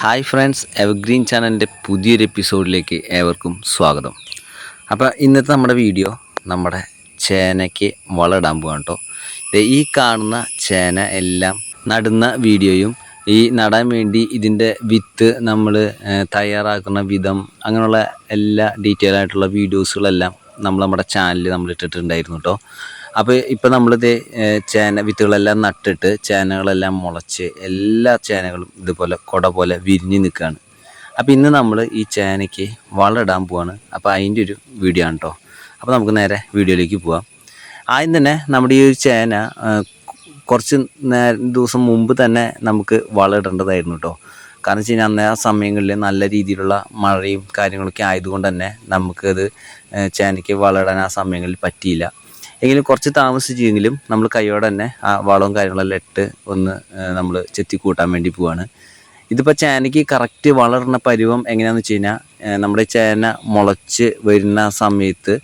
Hi friends evergreen ചാനലിന്റെ പുതിയൊരു എപ്പിസോഡിലേക്ക് ഏവർക്കും സ്വാഗതം. അപ്പോൾ ഇന്നത്തെ നമ്മുടെ വീഡിയോ നമ്മുടെ ചേനയ്ക്ക് വളമിടാൻ പോകാം കേട്ടോ. ഈ കാണുന്ന ചേന എല്ലാം നടുന്ന വീഡിയോയും ഈ നടാൻ വേണ്ടി ഇതിന്റെ വിത്ത് നമ്മൾ തയ്യാറാക്കുന്ന വിധം അങ്ങനെയുള്ള എല്ലാ ഡീറ്റെയിൽ ആയിട്ടുള്ള വീഡിയോസുകളെല്ലാം നമ്മൾ നമ്മുടെ ചാനലിൽ നമ്മൾ ഇട്ടിട്ടുണ്ടായിരുന്നു കേട്ടോ. അപ്പോൾ ഇപ്പം നമ്മളിത് ചേന വിത്തുകളെല്ലാം നട്ടിട്ട് ചേനകളെല്ലാം മുളച്ച് എല്ലാ ചേനകളും ഇതുപോലെ കുട പോലെ വിരിഞ്ഞ് നിൽക്കുകയാണ് അപ്പോൾ ഇന്ന് നമ്മൾ ഈ ചേനയ്ക്ക് വളമിടാൻ പോവാണ്. അപ്പോൾ അതിന്റെ ഒരു വീഡിയോ ആണ് കേട്ടോ അപ്പോൾ നമുക്ക് നേരെ വീഡിയോയിലേക്ക് പോവാം. ആദ്യം തന്നെ നമ്മുടെ ഈ ഒരു ചേന കുറച്ച് ദിവസം മുമ്പ് തന്നെ നമുക്ക് വളമിടേണ്ടതായിരുന്നു കേട്ടോ കാരണം വെച്ച് കഴിഞ്ഞാൽ അന്ന് ആ സമയങ്ങളിൽ നല്ല രീതിയിലുള്ള മഴയും കാര്യങ്ങളൊക്കെ ആയതുകൊണ്ട് തന്നെ നമുക്കത് ചേനയ്ക്ക് വളമിടാൻ ആ സമയങ്ങളിൽ പറ്റിയില്ല. എങ്കിലും കുറച്ച് താമസിച്ചെങ്കിലും നമ്മൾ കൈയോടെ തന്നെ ആ വളവും കാര്യങ്ങളെല്ലാം ഇട്ട് ഒന്ന് നമ്മൾ ചെത്തി കൂട്ടാൻ വേണ്ടി പോവാണ്. ഇതിപ്പോൾ ചേനയ്ക്ക് കറക്റ്റ് വളർന്ന പരുവം എങ്ങനെയാണെന്ന് വെച്ച് കഴിഞ്ഞാൽ നമ്മുടെ ചേന മുളച്ച് വരുന്ന സമയത്ത്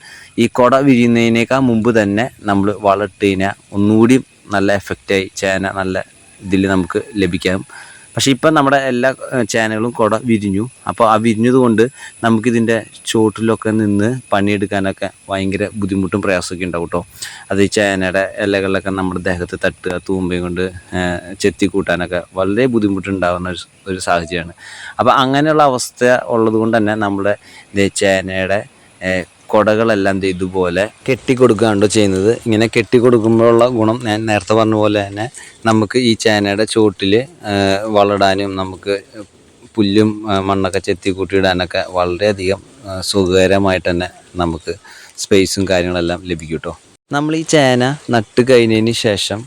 ഈ കുട വിരിയുന്നതിനേക്കാൾ മുമ്പ് തന്നെ നമ്മൾ വളമിട്ട് കഴിഞ്ഞാൽ ഒന്നുകൂടി നല്ല എഫക്റ്റായി ചേന നല്ല ഇതിൽ നമുക്ക് ലഭിക്കാം. പക്ഷേ ഇപ്പം നമ്മുടെ എല്ലാ ചാനലുകളും കുട വിരിഞ്ഞു. അപ്പോൾ ആ വിരിഞ്ഞതുകൊണ്ട് നമുക്കിതിന്റെ ചോട്ടിലൊക്കെ നിന്ന് പണിയെടുക്കാനൊക്കെ ഭയങ്കര ബുദ്ധിമുട്ടും പ്രയാസമൊക്കെ ഉണ്ടാവും കേട്ടോ. അത് ഈ ചേനയുടെ ഇലകളിലൊക്കെ നമ്മുടെ ദേഹത്ത് തട്ടുക തൂമ്പയും കൊണ്ട് ചെത്തി കൂട്ടാനൊക്കെ വളരെ ബുദ്ധിമുട്ടുണ്ടാകുന്ന ഒരു ഒരു സാഹചര്യമാണ്. അപ്പോൾ അങ്ങനെയുള്ള അവസ്ഥ ഉള്ളത് കൊണ്ട് തന്നെ നമ്മുടെ ചേനയുടെ കുടകളെല്ലാം ഇതുപോലെ കെട്ടിക്കൊടുക്കുകയാണോ ചെയ്യുന്നത്. ഇങ്ങനെ കെട്ടിക്കൊടുക്കുമ്പോഴുള്ള ഗുണം ഞാൻ നേരത്തെ പറഞ്ഞ പോലെ തന്നെ നമുക്ക് ഈ ചേനയുടെ ചോട്ടിൽ വളടാനും നമുക്ക് പുല്ലും മണ്ണൊക്കെ ചെത്തി കൂട്ടിയിടാനൊക്കെ വളരെയധികം സുഖകരമായിട്ട് തന്നെ നമുക്ക് സ്പേസും കാര്യങ്ങളെല്ലാം ലഭിക്കും കേട്ടോ നമ്മൾ ഈ ചേന നട്ട് കഴിഞ്ഞതിന് ശേഷം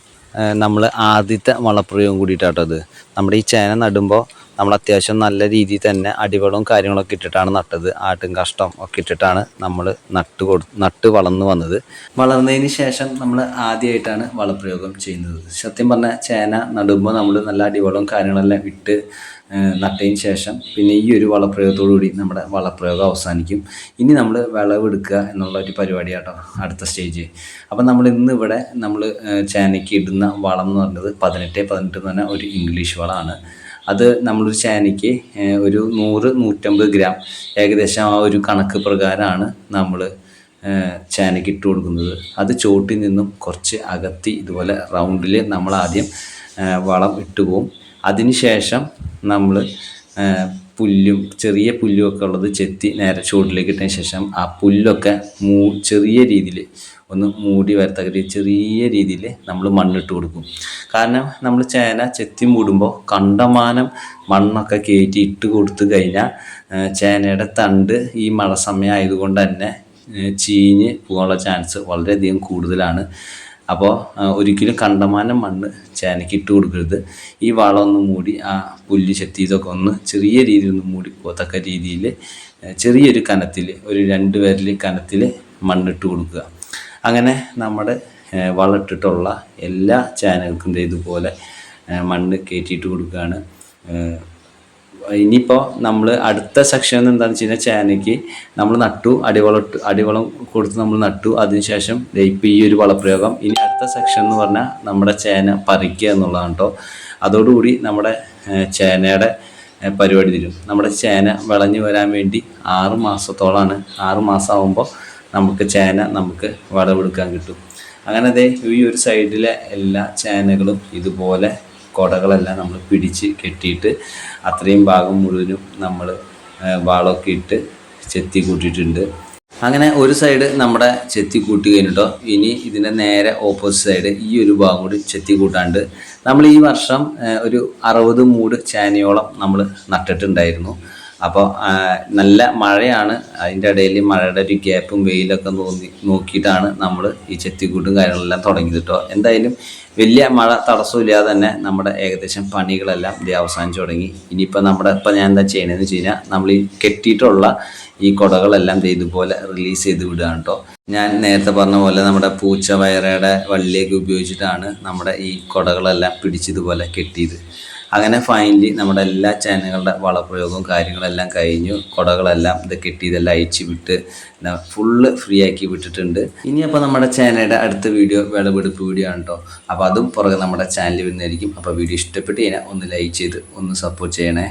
നമ്മൾ ആദ്യത്തെ വളപ്രയോഗം കൂടിയിട്ടാട്ടോ അത്. നമ്മുടെ ഈ ചേന നടുമ്പോൾ നമ്മൾ അത്യാവശ്യം നല്ല രീതിയിൽ തന്നെ അടിവളവും കാര്യങ്ങളൊക്കെ ഇട്ടിട്ടാണ് നട്ടത്. ആട്ടും കഷ്ടം ഒക്കെ ഇട്ടിട്ടാണ് നമ്മൾ നട്ട് കൊടു നട്ട് വളർന്നു വന്നത്. വളർന്നതിന് ശേഷം നമ്മൾ ആദ്യമായിട്ടാണ് വളപ്രയോഗം ചെയ്യുന്നത്. സത്യം പറഞ്ഞാൽ ചേന നടുമ്പോൾ നമ്മൾ നല്ല അടിവളവും കാര്യങ്ങളെല്ലാം ഇട്ട് നട്ടതിന് ശേഷം പിന്നെ ഈ ഒരു വളപ്രയോഗത്തോടുകൂടി നമ്മുടെ വളപ്രയോഗം അവസാനിക്കും. ഇനി നമ്മൾ വിളവെടുക്കുക എന്നുള്ള ഒരു പരിപാടിയാട്ടോ അടുത്ത സ്റ്റേജ് അപ്പം നമ്മൾ ഇന്ന് ഇവിടെ നമ്മൾ ചേനയ്ക്ക് ഇടുന്ന വളം എന്ന് പറഞ്ഞത് പതിനെട്ട് പതിനെട്ട് എന്ന് പറഞ്ഞാൽ ഒരു ഇംഗ്ലീഷ് വളമാണ്. അത് നമ്മളൊരു ചേനയ്ക്ക് ഒരു നൂറ് നൂറ്റമ്പത് ഗ്രാം ഏകദേശം ആ ഒരു കണക്ക് പ്രകാരമാണ് നമ്മൾ ചേനയ്ക്ക് ഇട്ട് കൊടുക്കുന്നത്. അത് ചോട്ടിൽ നിന്നും കുറച്ച് അകത്തി ഇതുപോലെ റൗണ്ടിൽ നമ്മൾ ആദ്യം വളം ഇട്ട് പോകും അതിനുശേഷം നമ്മൾ പുല്ലും ചെറിയ പുല്ലും ഒക്കെ ഉള്ളത് ചെത്തി നേരെ ചുവട്ടിലേക്ക് ഇട്ടതിന് ശേഷം ആ പുല്ലൊക്കെ മൂ ചെറിയ രീതിയിൽ ഒന്ന് മൂടി വരത്തക്ക ചെറിയ രീതിയിൽ നമ്മൾ മണ്ണിട്ട് കൊടുക്കും. കാരണം നമ്മൾ ചേന ചെത്തി മൂടുമ്പോൾ കണ്ടമാനം മണ്ണൊക്കെ കയറ്റി ഇട്ട് കൊടുത്തു കഴിഞ്ഞാൽ ചേനയുടെ തണ്ട് ഈ മഴ സമയം ആയതുകൊണ്ട് തന്നെ ചീഞ്ഞ് പോകാനുള്ള ചാൻസ് വളരെയധികം കൂടുതലാണ്. അപ്പോൾ ഒരിക്കലും കണ്ടമാനം മണ്ണ് ചേനയ്ക്ക് ഇട്ട് കൊടുക്കരുത്. ഈ വളം മൂടി ആ പുല്ല് ചെത്തി ഇതൊക്കെ ഒന്ന് ചെറിയ രീതിയിൽ ഒന്ന് മൂടി പോകത്തക്ക രീതിയിൽ ചെറിയൊരു കനത്തിൽ ഒരു രണ്ട് വിരൽ കനത്തിൽ മണ്ണിട്ട് കൊടുക്കുക. അങ്ങനെ നമ്മുടെ വളമിട്ടിട്ടുള്ള എല്ലാ ചാനൽക്കും ഇതുപോലെ മണ്ണ് കയറ്റിയിട്ട് കൊടുക്കുകയാണ് ഇനിയിപ്പോൾ നമ്മൾ അടുത്ത സെക്ഷൻ എന്താണെന്ന് വെച്ച് കഴിഞ്ഞാൽ ചേനയ്ക്ക് നമ്മൾ നട്ടു അടിവളം അടിവളം കൊടുത്ത് നമ്മൾ നട്ടു അതിനുശേഷം ദേ ഇപ്പോൾ ഈ ഒരു വളപ്രയോഗം. ഇനി അടുത്ത സെക്ഷൻ എന്ന് പറഞ്ഞാൽ നമ്മുടെ ചേന പറിക്കുക എന്നുള്ളതാണ് കേട്ടോ അതോടുകൂടി നമ്മുടെ ചേനയുടെ പരിപാടി തരും. നമ്മുടെ ചേന വിളഞ്ഞു വരാൻ വേണ്ടി ആറ് മാസത്തോളമാണ് ആറ് മാസം ആകുമ്പോൾ നമുക്ക് ചേന നമുക്ക് വളവെടുക്കാൻ കിട്ടും. അങ്ങനെ അതേ ഈ ഒരു സൈഡിലെ എല്ലാ ചേനകളും ഇതുപോലെ കുടകളെല്ലാം നമ്മൾ പിടിച്ച് കെട്ടിയിട്ട് അത്രയും ഭാഗം മുഴുവനും നമ്മൾ വാളൊക്കെ ഇട്ട് ചെത്തി കൂട്ടിയിട്ടുണ്ട്. അങ്ങനെ ഒരു സൈഡ് നമ്മുടെ ചെത്തി കൂട്ടി കഴിഞ്ഞിട്ടോ ഇനി ഇതിന്റെ നേരെ ഓപ്പോസിറ്റ് സൈഡ് ഈ ഒരു ഭാഗം കൂടി ചെത്തി കൂട്ടാണ്ട് നമ്മൾ ഈ വർഷം ഒരു അറുപത് മൂട് ചേനയോളം നമ്മൾ നട്ടിട്ടുണ്ടായിരുന്നു. അപ്പോൾ നല്ല മഴയാണ്. അതിന്റെ ഇടയിൽ മഴയുടെ ഒരു ഗ്യാപ്പും വെയിലൊക്കെ നോക്കി നോക്കിയിട്ടാണ് നമ്മൾ ഈ ചെത്തിക്കൂട്ടും കാര്യങ്ങളെല്ലാം തുടങ്ങിയത് കേട്ടോ എന്തായാലും വലിയ മഴ തടസ്സമില്ലാതെ തന്നെ നമ്മുടെ ഏകദേശം പണികളെല്ലാം ഇത് അവസാനിച്ചു തുടങ്ങി. ഇനിയിപ്പോൾ നമ്മുടെ ഇപ്പം ഞാൻ എന്താ ചെയ്യണമെന്ന് വെച്ച് കഴിഞ്ഞാൽ നമ്മൾ ഈ കെട്ടിയിട്ടുള്ള ഈ കുടകളെല്ലാം ഇതുപോലെ റിലീസ് ചെയ്ത് വിടുകയാണ് കേട്ടോ ഞാൻ നേരത്തെ പറഞ്ഞ പോലെ നമ്മുടെ പൂച്ച വയറയുടെ വള്ളിയൊക്കെ ഉപയോഗിച്ചിട്ടാണ് നമ്മുടെ ഈ കുടകളെല്ലാം പിടിച്ചിതുപോലെ കെട്ടിയത്. അങ്ങനെ ഫൈനലി നമ്മുടെ എല്ലാ ചാനലുകളുടെ വളപ്രയോഗവും കാര്യങ്ങളെല്ലാം കഴിഞ്ഞു. കുടകളെല്ലാം ഇത് കെട്ടി ഇതെല്ലാം അയച്ചു വിട്ട് ഫുള്ള് ഫ്രീ ആക്കി വിട്ടിട്ടുണ്ട്. ഇനി അപ്പോൾ നമ്മുടെ ചാനലിന്റെ അടുത്ത വീഡിയോ വിളവെടുപ്പ് വീഡിയോ ആണ് കേട്ടോ അപ്പോൾ അതും പുറകെ നമ്മുടെ ചാനലിൽ വരുന്നതായിരിക്കും. അപ്പോൾ വീഡിയോ ഇഷ്ടപ്പെട്ട് കഴിഞ്ഞാൽ ഒന്ന് ലൈക്ക് ചെയ്ത് ഒന്ന് സപ്പോർട്ട് ചെയ്യണേ.